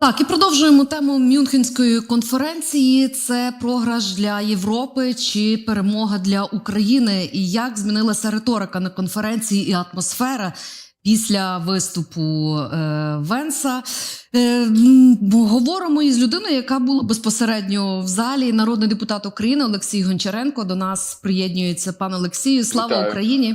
Так, і продовжуємо тему Мюнхенської конференції. Це програш для Європи чи перемога для України? І як змінилася риторика на конференції і атмосфера після виступу е, Венса? Е, говоримо із людиною, яка була безпосередньо в залі. Народний депутат України Олексій Гончаренко. До нас приєднується пан Олексію. Слава Вітаю. Україні!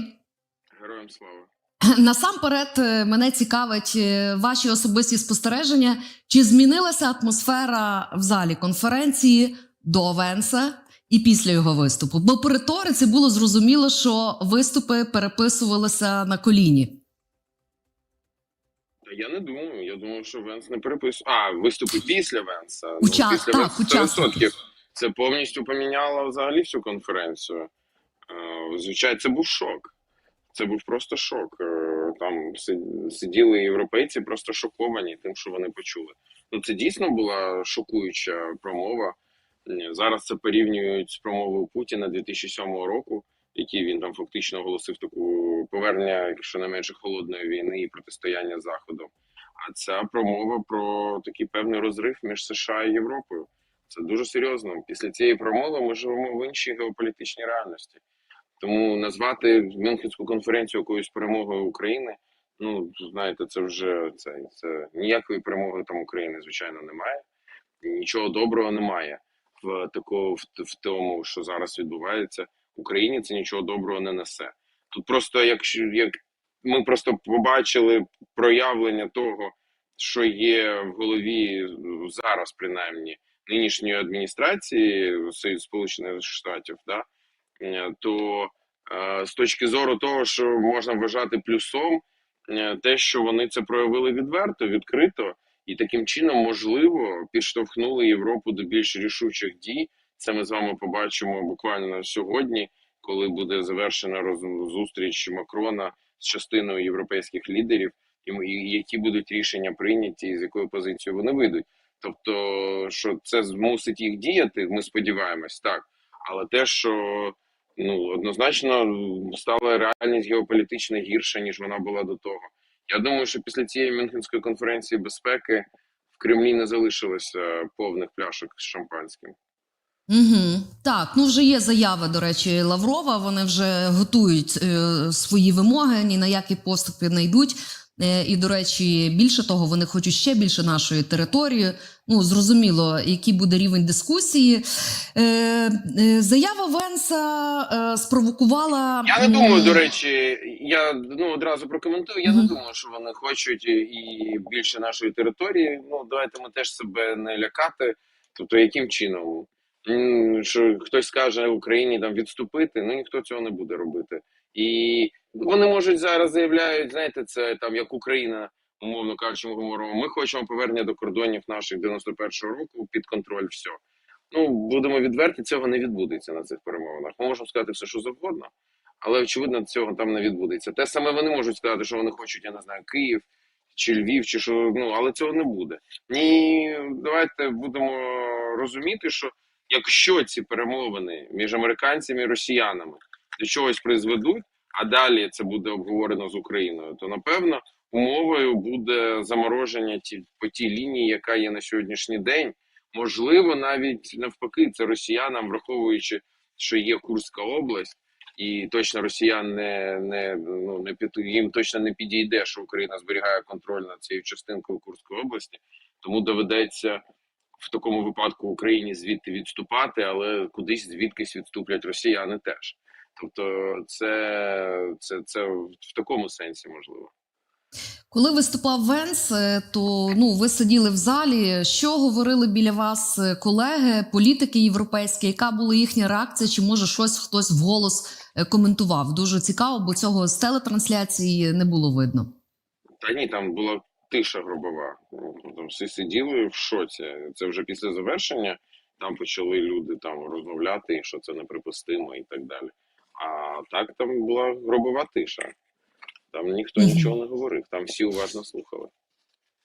Героям слава. Насамперед е, мене цікавить е, ваші особисті спостереження. Чи змінилася атмосфера в залі конференції до Венса і після його виступу? Бо по риториці було зрозуміло, що виступи переписувалися на коліні. Я не думаю. Я думаю, що Венс не переписує. А, виступи після Венса. Уча- після так, Венса учасники. 100%. Це повністю поміняло взагалі всю конференцію. Е, Звичайно, це був шок. Це був просто шок. Е, Там сиділи європейці, просто шоковані тим, що вони почули. Ну, це дійсно була шокуюча промова. Зараз це порівнюють з промовою Путіна 2007 року, який він там фактично оголосив таку повернення, якщо не менше холодної війни і протистояння заходом. А ця промова про такий певний розрив між США і Європою. Це дуже серйозно. Після цієї промови ми живемо в іншій геополітичній реальності. Тому назвати Мюнхенську конференцію якоюсь перемогою України. Ну знаєте, це вже це, це ніякої перемоги там України, звичайно, немає. Нічого доброго немає в такого в, в тому, що зараз відбувається. Україні це нічого доброго не несе. Тут просто якщо як ми просто побачили проявлення того, що є в голові зараз, принаймні, нинішньої адміністрації Сполучених Штатів, да, то е, з точки зору того, що можна вважати плюсом, е, те, що вони це проявили відверто, відкрито, і таким чином, можливо, підштовхнули Європу до більш рішучих дій. Це ми з вами побачимо буквально сьогодні, коли буде завершена роз- зустріч Макрона з частиною європейських лідерів, і які будуть рішення прийняті, і з якою позицією вони вийдуть. Тобто, що це змусить їх діяти, ми сподіваємось, так. Але те, що ну однозначно стала реальність геополітична гірша, ніж вона була до того. Я думаю, що після цієї Мюнхенської конференції безпеки в Кремлі не залишилося повних пляшок з шампанським. Угу. Так, ну вже є заяви, до речі, Лаврова. Вони вже готують е, свої вимоги, ні на які поступи не йдуть. Е, і, до речі, більше того, вони хочуть ще більше нашої території. Ну, зрозуміло, який буде рівень дискусії. Е, е, заява Венса е, спровокувала. Я не думаю, до речі, я ну одразу прокоментую. Я Мгм. не думаю, що вони хочуть і більше нашої території. Ну давайте ми теж себе не лякати. Тобто, яким чином? Що хтось скаже Україні там відступити, ну ніхто цього не буде робити. І вони можуть зараз заявляють, знаєте, це там як Україна, умовно кажучи, ми говоримо, ми хочемо повернення до кордонів наших 91-го року під контроль. все. Ну будемо відверті, цього не відбудеться на цих перемовинах. Ми можемо сказати все, що завгодно, але очевидно, цього там не відбудеться. Те саме вони можуть сказати, що вони хочуть, я не знаю, Київ чи Львів, чи що ну але цього не буде. Ні, давайте будемо розуміти, що якщо ці перемовини між американцями і росіянами до чогось призведуть, а далі це буде обговорено з Україною, то напевно умовою буде замороження ті по тій лінії, яка є на сьогоднішній день. Можливо, навіть навпаки, це росіянам, враховуючи, що є Курська область, і точно росіян не, не ну не під їм точно не підійде, що Україна зберігає контроль над цією частинкою Курської області, тому доведеться в такому випадку Україні звідти відступати, але кудись звідкись відступлять росіяни теж. Тобто, це, це, це в такому сенсі можливо. Коли виступав Венс, е, то ну ви сиділи в залі. Що говорили біля вас е, колеги, політики європейські? Яка була їхня реакція? Чи може щось хтось вголос е, коментував? Дуже цікаво, бо цього з телетрансляції не було видно. Та ні, там була тиша гробова. Ну, Там всі сиділи в шоці. Це вже після завершення. Там почали люди там розмовляти, що це неприпустимо і так далі. А так там була гробова тиша. Там ніхто нічого не говорив, там всі уважно слухали.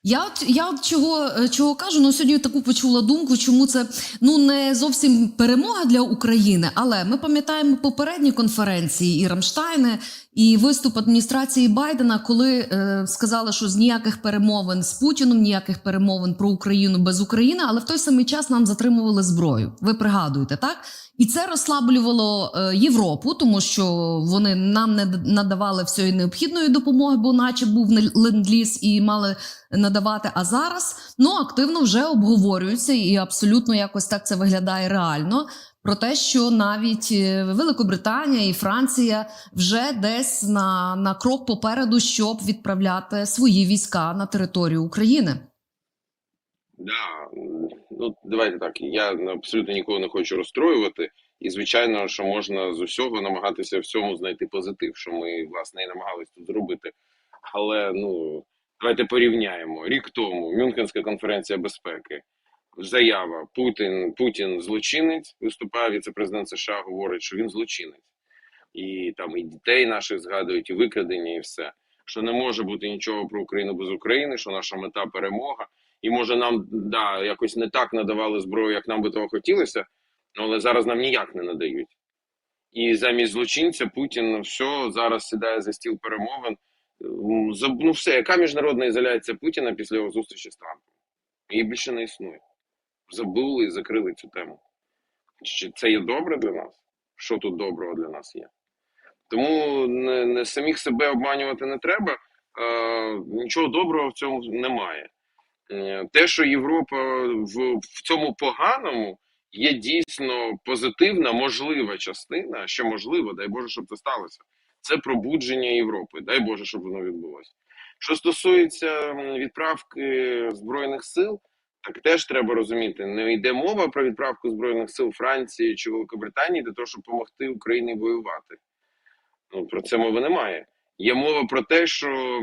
Я от я от чого, е, чого кажу, ну сьогодні таку почула думку, чому це ну не зовсім перемога для України, але ми пам'ятаємо попередні конференції і Рамштайни, і виступ адміністрації Байдена, коли е, сказали, що з ніяких перемовин з Путіном, ніяких перемовин про Україну без України, але в той самий час нам затримували зброю. Ви пригадуєте, так? І це розслаблювало е, Європу, тому що вони нам не надавали всієї необхідної допомоги, бо наче був ленд-ліз і мали надавати. А зараз ну активно вже обговорюються, і абсолютно якось так це виглядає реально. Про те, що навіть е, Великобританія і Франція вже десь на, на крок попереду, щоб відправляти свої війська на територію України. Да, ну давайте так. Я абсолютно нікого не хочу розстроювати. І звичайно, що можна з усього намагатися всьому знайти позитив, що ми власне і намагалися тут зробити. Але ну давайте порівняємо рік тому Мюнхенська конференція безпеки. Заява Путін Путін злочинець виступає віце-президент США, говорить, що він злочинець, і там і дітей наших згадують, і викрадення, і все. Що не може бути нічого про Україну без України, що наша мета перемога. І може нам да якось не так надавали зброю, як нам би того хотілося, але зараз нам ніяк не надають. І замість злочинця Путін ну, все зараз сідає за стіл перемовин. Ну все, яка міжнародна ізоляція Путіна після його зустрічі з Трампом? Її більше не існує. Забули і закрили цю тему. Чи це є добре для нас? Що тут доброго для нас є? Тому не, не самих себе обманювати не треба. Е, нічого доброго в цьому немає. Е, Те, що Європа в, в цьому поганому є дійсно позитивна, можлива частина, що можливо, дай Боже, щоб це сталося. Це пробудження Європи. Дай Боже, щоб воно відбулося. Що стосується відправки збройних сил, так теж треба розуміти, не йде мова про відправку збройних сил Франції чи Великобританії для того, щоб допомогти Україні воювати. Ну про це мови немає. Є мова про те, що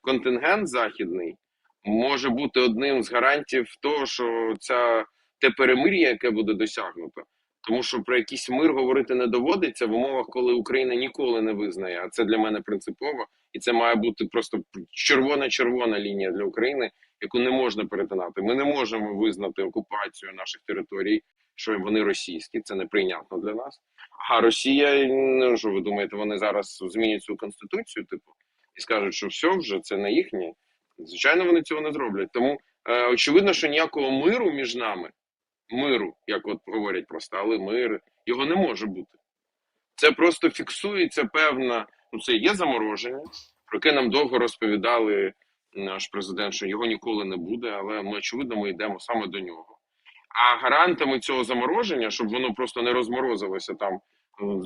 контингент західний може бути одним з гарантів того, що ця те перемир'я, яке буде досягнуто, тому що про якийсь мир говорити не доводиться в умовах, коли Україна ніколи не визнає. А це для мене принципово, і це має бути просто червона-червона лінія для України, яку не можна перетинати. Ми не можемо визнати окупацію наших територій, що вони російські. Це неприйнятно для нас. А Росія, ну що ви думаєте, вони зараз змінять свою конституцію, типу, і скажуть, що все вже це не їхнє. Звичайно, вони цього не зроблять. Тому е, очевидно, що ніякого миру між нами, миру, як от говорять про сталий мир, його не може бути. Це просто фіксується певна, ну це є замороження, про яке нам довго розповідали наш президент, що його ніколи не буде, але ми очевидно ми йдемо саме до нього. А гарантами цього замороження, щоб воно просто не розморозилося там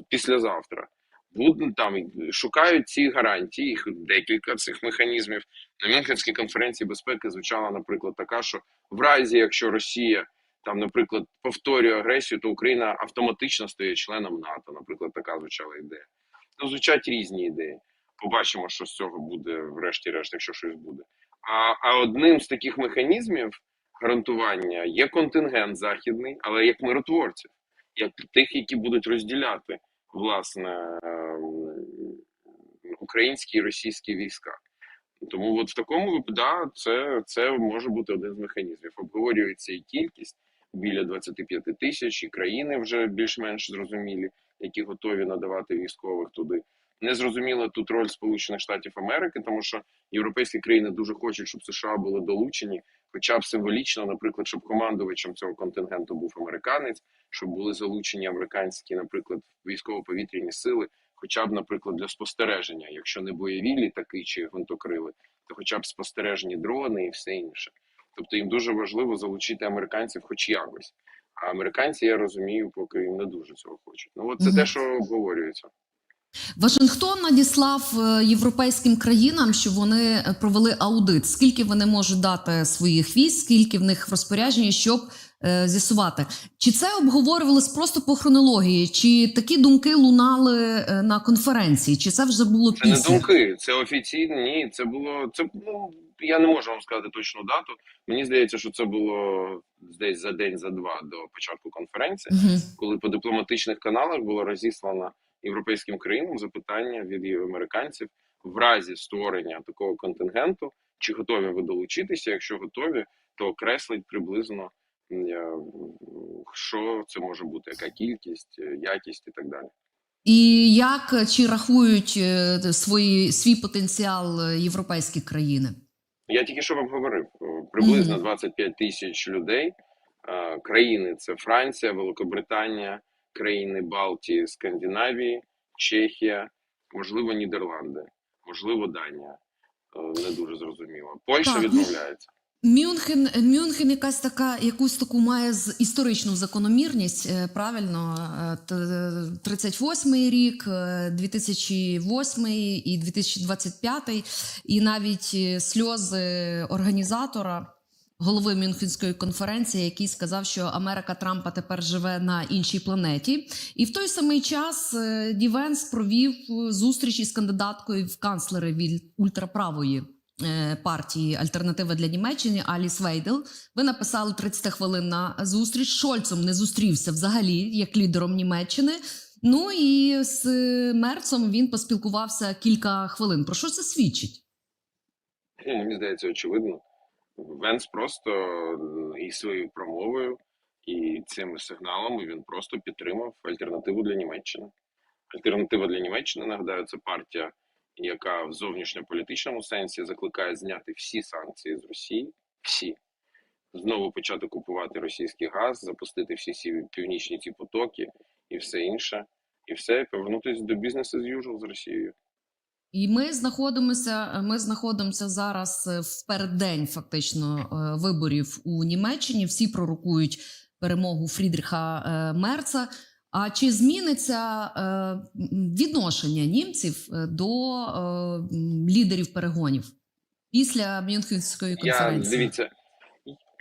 післязавтра, будуть там шукають ці гарантії, їх декілька цих механізмів. На Мюнхенській конференції безпеки звучала, наприклад, така, що в разі, якщо Росія там, наприклад, повторює агресію, то Україна автоматично стає членом НАТО. Наприклад, така звучала ідея. Ну, звучать різні ідеї. Побачимо, що з цього буде, врешті-решт, якщо щось буде. А, а одним з таких механізмів гарантування є контингент західний, але як миротворців, як тих, які будуть розділяти власне ем, українські і російські війська. Тому от в такому випадку да, це, це може бути один з механізмів. Обговорюється і кількість біля 25 тисяч, і країни вже більш-менш зрозумілі, які готові надавати військових туди. Не зрозуміла тут роль Сполучених Штатів Америки, тому що європейські країни дуже хочуть, щоб США були долучені, хоча б символічно, наприклад, щоб командувачем цього контингенту був американець, щоб були залучені американські, наприклад, військово-повітряні сили, хоча б, наприклад, для спостереження, якщо не бойові літаки чи гвинтокрили, то хоча б спостережні дрони і все інше. Тобто їм дуже важливо залучити американців, хоч якось. А американці, я розумію, поки їм не дуже цього хочуть. Ну от це Мгм. те, що обговорюється. Вашингтон надіслав е, європейським країнам, що вони е, провели аудит. Скільки вони можуть дати своїх військ, скільки в них в розпорядженні, щоб е, з'ясувати, чи це обговорювалось просто по хронології, чи такі думки лунали на конференції, чи це вже було Це не думки, це офіційно. Ні, це було це. Ну я не можу вам сказати точну дату. Мені здається, що це було десь за день, за два до початку конференції, Мгм. коли по дипломатичних каналах було розіслано європейським країнам запитання від американців в разі створення такого контингенту, чи готові ви долучитися? Якщо готові, то окреслить приблизно що це може бути, яка кількість, е, якість і так далі. І як чи рахують е, свої, свій потенціал е, європейські країни? Я тільки що вам говорив, приблизно Мгм. 25 тисяч людей. Країни це Франція, Великобританія, країни Балтії, Скандинавії, Чехія, можливо, Нідерланди, можливо, Данія. Е, Не дуже зрозуміло. Польща Так, відмовляється. Мюнхен, Мюнхен якась така, якусь таку має з історичну закономірність, е, правильно, е, т- 38-й рік, е, 2008 і 2025, і навіть сльози організатора, голови Мюнхенської конференції, який сказав, що Америка Трампа тепер живе на іншій планеті. І в той самий час е, Дівенс провів е, зустріч із кандидаткою в канцлери від ультраправої е, партії Альтернатива для Німеччини Аліс Вейдел. Ви написали 30 хвилин на зустріч. Шольцом не зустрівся взагалі як лідером Німеччини. Ну і з Мерцом він поспілкувався кілька хвилин. Про що це свідчить? Ну, Мені здається, очевидно. Венс просто і своєю промовою, і цими сигналами він просто підтримав альтернативу для Німеччини. Альтернатива для Німеччини, нагадаю, це партія, яка в зовнішньополітичному сенсі закликає зняти всі санкції з Росії, всі. Знову почати купувати російський газ, запустити всі ці північні ці потоки і все інше, і все, повернутися до бізнесу з usual з Росією. І ми знаходимося. Ми знаходимося зараз е, в переддень фактично е, виборів у Німеччині. Всі пророкують перемогу Фрідріха е, Мерца. А чи зміниться е, відношення німців е, до е, лідерів перегонів після Мюнхенської Я конференції? дивіться,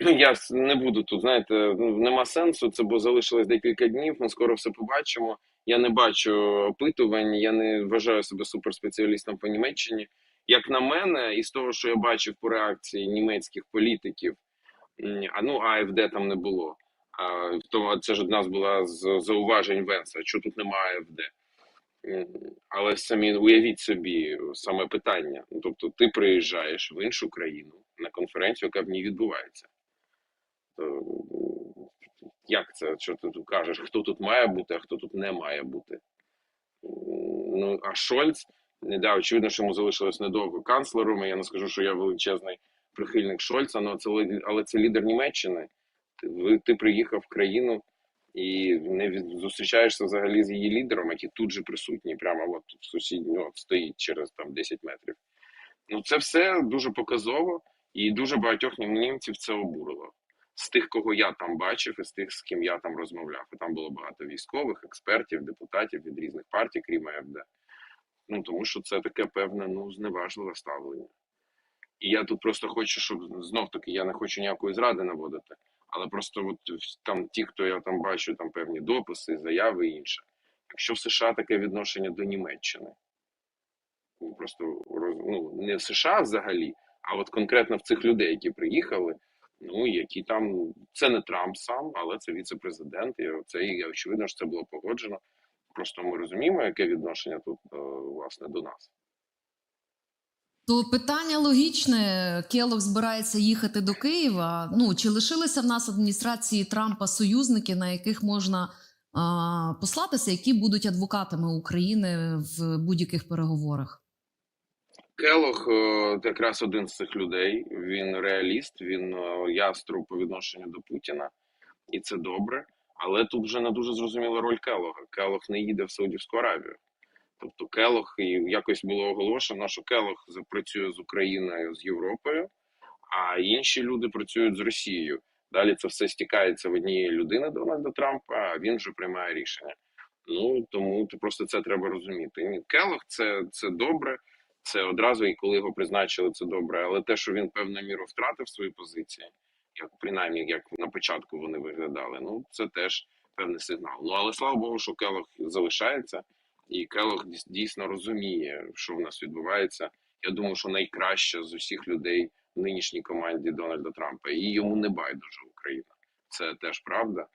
я не буду тут. Знаєте, ну нема сенсу. Це бо залишилось декілька днів. Ми скоро все побачимо. Я не бачу опитувань, я не вважаю себе суперспеціалістом по Німеччині. Як на мене, із того, що я бачив по реакції німецьких політиків, а ну АФД там не було. А, то це ж одна з була з зауважень Венса, що тут немає АФД. Але самі уявіть собі саме питання. Тобто, ти приїжджаєш в іншу країну на конференцію, яка в ній відбувається. Як це? Що ти тут кажеш? Хто тут має бути, а хто тут не має бути? Ну, а Шольц, не да, очевидно, що йому залишилось недовго канцлером. Я не скажу, що я величезний прихильник Шольца, але це, але це лідер Німеччини. Ти, ти приїхав в країну і не зустрічаєшся взагалі з її лідером, який тут же присутній, прямо от в сусідньо от стоїть через там 10 метрів. Ну це все дуже показово, і дуже багатьох нім- німців це обурило. З тих, кого я там бачив, і з тих, з ким я там розмовляв. І там було багато військових, експертів, депутатів від різних партій, крім АФД. Ну тому що це таке певне ну зневажливе ставлення. І я тут просто хочу, щоб знов таки я не хочу ніякої зради наводити, але просто от там ті, хто я там бачу, там певні дописи, заяви і інше. Якщо в США таке відношення до Німеччини, ну, просто ну, не в США взагалі, а от конкретно в цих людей, які приїхали, ну які там це не Трамп сам, але це віце-президент, і це і очевидно, що це було погоджено. Просто ми розуміємо, яке відношення тут е, власне до нас. То питання логічне. Келог збирається їхати до Києва. Ну чи лишилися в нас адміністрації Трампа союзники, на яких можна а, послатися, які будуть адвокатами України в будь-яких переговорах? Келох е, якраз один з цих людей. Він реаліст, він е, яструб по відношенню до Путіна, і це добре. Але тут вже не дуже зрозуміла роль Келога. Келох не їде в Саудівську Аравію. Тобто Келох і якось було оголошено, що Келох запрацює з Україною з Європою, а інші люди працюють з Росією. Далі це все стікається в однієї людини Дональда Трампа, а він вже приймає рішення. Ну тому то просто це треба розуміти. Ні, Келох це, це добре. Це одразу і коли його призначили, це добре. Але те, що він певною міру втратив свої позиції, як принаймні як на початку вони виглядали, ну це теж певний сигнал. Ну але слава Богу, що Келох залишається, і Келох дійсно розуміє, що в нас відбувається. Я думаю, що найкраще з усіх людей в нинішній команді Дональда Трампа, і йому не байдуже Україна. Це теж правда.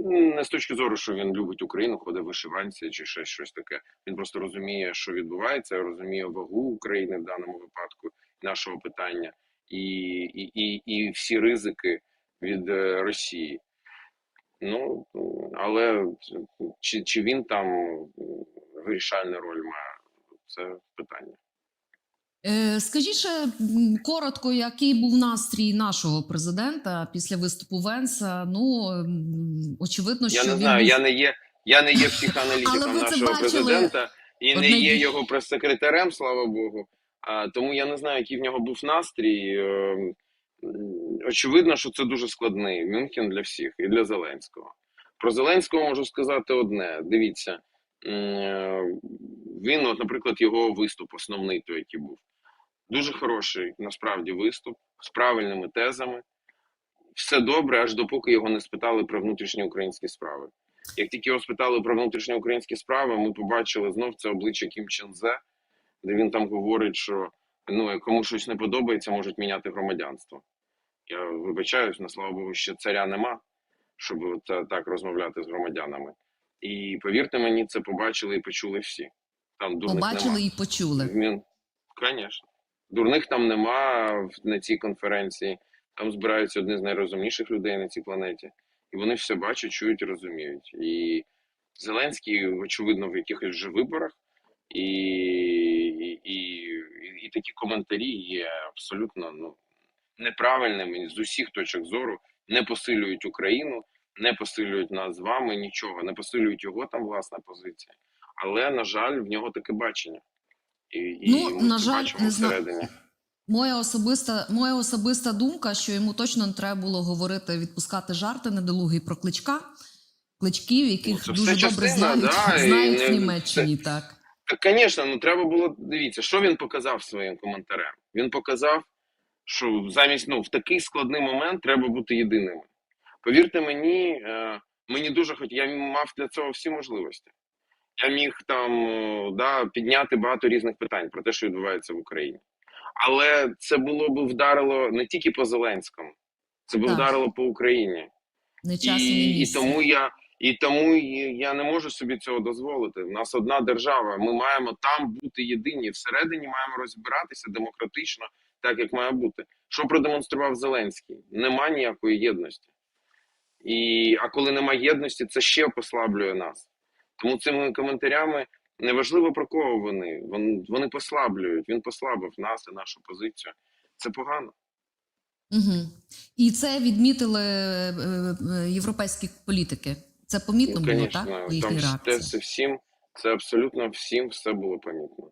Не з точки зору, що він любить Україну, ходить вишиванці чи ще щось таке. Він просто розуміє, що відбувається, розуміє вагу України в даному випадку, нашого питання, і, і, і, і всі ризики від е, Росії. Ну але чи, чи він там вирішальну роль має. Це питання. Е, Скажіть ще коротко, який був настрій нашого президента після виступу Венса? Ну очевидно, Я що не він знаю, був... я не є, я не є психоаналітиком нашого бачили президента і не є його прес-секретарем, слава Богу. А, тому я не знаю, який в нього був настрій. Е, Очевидно, що це дуже складний Мюнхен для всіх і для Зеленського. Про Зеленського можу сказати одне: дивіться, е, він, от, наприклад, його виступ, основний той, який був. Дуже хороший насправді виступ з правильними тезами. Все добре, аж допоки його не спитали про внутрішні українські справи. Як тільки його спитали про внутрішні українські справи, ми побачили знов це обличчя Кім Чен Зе, де він там говорить, що ну, кому щось не подобається, можуть міняти громадянство. Я вибачаюсь, на слава Богу, ще царя нема, щоб от так розмовляти з громадянами. І повірте мені, це побачили і почули всі. Там побачили нема. і почули. Він, звісно. Дурних там нема на цій конференції. Там збираються одні з найрозумніших людей на цій планеті. І вони все бачать, чують розуміють. І Зеленський, очевидно, в якихось вже виборах, і, і, і, і такі коментарі є абсолютно ну, неправильними з усіх точок зору, не посилюють Україну, не посилюють нас з вами, нічого, не посилюють його там власна позиція. Але, на жаль, в нього таке бачення. І, і Ну, ми на жаль, бачимо не всередині. Моя особиста, моя особиста думка, що йому точно не треба було говорити, відпускати жарти недолугі про кличка, кличків, яких Ну, це дуже все добре знають, да, знають не- в Німеччині. Так Так, звісно, ну треба було дивіться, що він показав своїм коментарем. Він показав, що замість ну в такий складний момент треба бути єдиними. Повірте мені, е, мені дуже хоч я мав для цього всі можливості. Я міг там е, да, підняти багато різних питань про те, що відбувається в Україні. Але це було б вдарило не тільки по Зеленському, це б Так. вдарило по Україні. не час і, не і тому я і тому я не можу собі цього дозволити. У нас одна держава. Ми маємо там бути єдині. Всередині маємо розбиратися демократично, так як має бути. Що продемонстрував Зеленський? Нема ніякої єдності. І, а коли нема єдності, це ще послаблює нас. Тому цими коментарями неважливо про кого вони. Вони, вони послаблюють. Він послабив нас і нашу позицію. Це погано. Угу. І це відмітили е, е, європейські політики. Це помітно було, Конечно, так? Там їхній те реакції. все всім, це абсолютно всім все було помітно.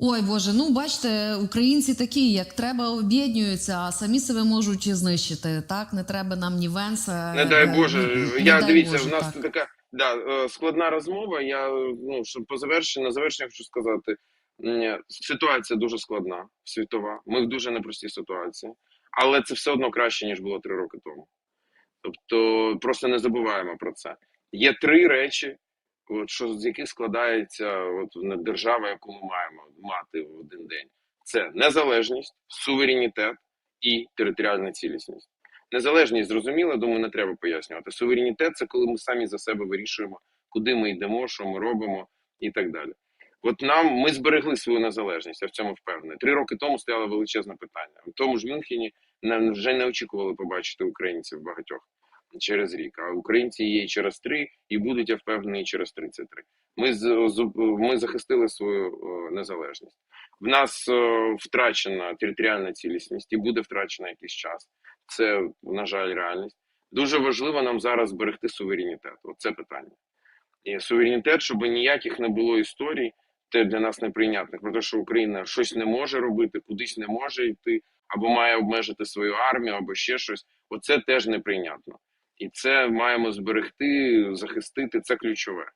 Ой Боже, ну бачите, українці такі, як треба об'єднуються, а самі себе можуть знищити. Так, не треба нам ні Венса. Не дай е, Боже, не я дай дивіться, Боже, в нас так. така да, е, складна розмова. Я ну щоб по завершенню, на завершення хочу сказати, ситуація дуже складна, світова. Ми в дуже непростій ситуації, але це все одно краще ніж було три роки тому. Тобто, просто не забуваємо про це. Є три речі, от що з яких складається от держава, яку ми маємо мати в один день. Це незалежність, суверенітет і територіальна цілісність. Незалежність зрозуміло, думаю, не треба пояснювати. Суверенітет це коли ми самі за себе вирішуємо, куди ми йдемо, що ми робимо і так далі. От нам ми зберегли свою незалежність, я в цьому впевнений. Три роки тому стояло величезне питання. В тому ж Мюнхені не- вже не очікували побачити українців багатьох через рік. А українці є і через три, і будуть, я впевнений, через 33. Ми ми захистили свою е, незалежність. В нас е, втрачена територіальна цілісність і буде втрачена якийсь час. Це, на жаль, реальність. Дуже важливо нам зараз зберегти суверенітет. Оце питання. І суверенітет, щоб ніяких не було історій, те для нас неприйнятних. Про те, що Україна щось не може робити, кудись не може йти, або має обмежити свою армію, або ще щось. Оце теж неприйнятно. І це маємо зберегти, захистити. Це ключове.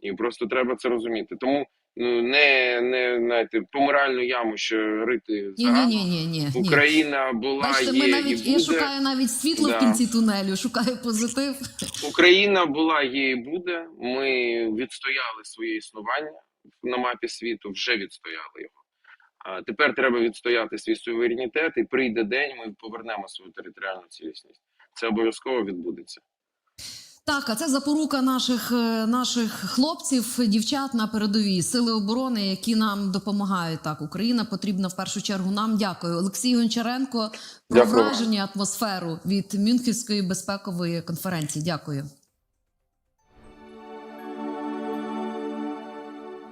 І просто треба це розуміти. Тому ну не, не знаєте, помиральну яму ще рити Ні, ні, ні, ні, ні. ні. Україна була Бачите, є ми навіть і я шукаю навіть світло Да. в кінці тунелю, шукаю позитив. Україна була, є і буде. Ми відстояли своє існування на мапі світу, вже відстояли його. А тепер треба відстояти свій суверенітет, і прийде день, ми повернемо свою територіальну цілісність. Це обов'язково відбудеться. Так, а це запорука наших, е, наших хлопців, дівчат на передовій сили оборони, які нам допомагають. Так, Україна потрібна в першу чергу нам. Дякую, Олексій Гончаренко. Про враження атмосферу від Мюнхенської безпекової конференції. Дякую.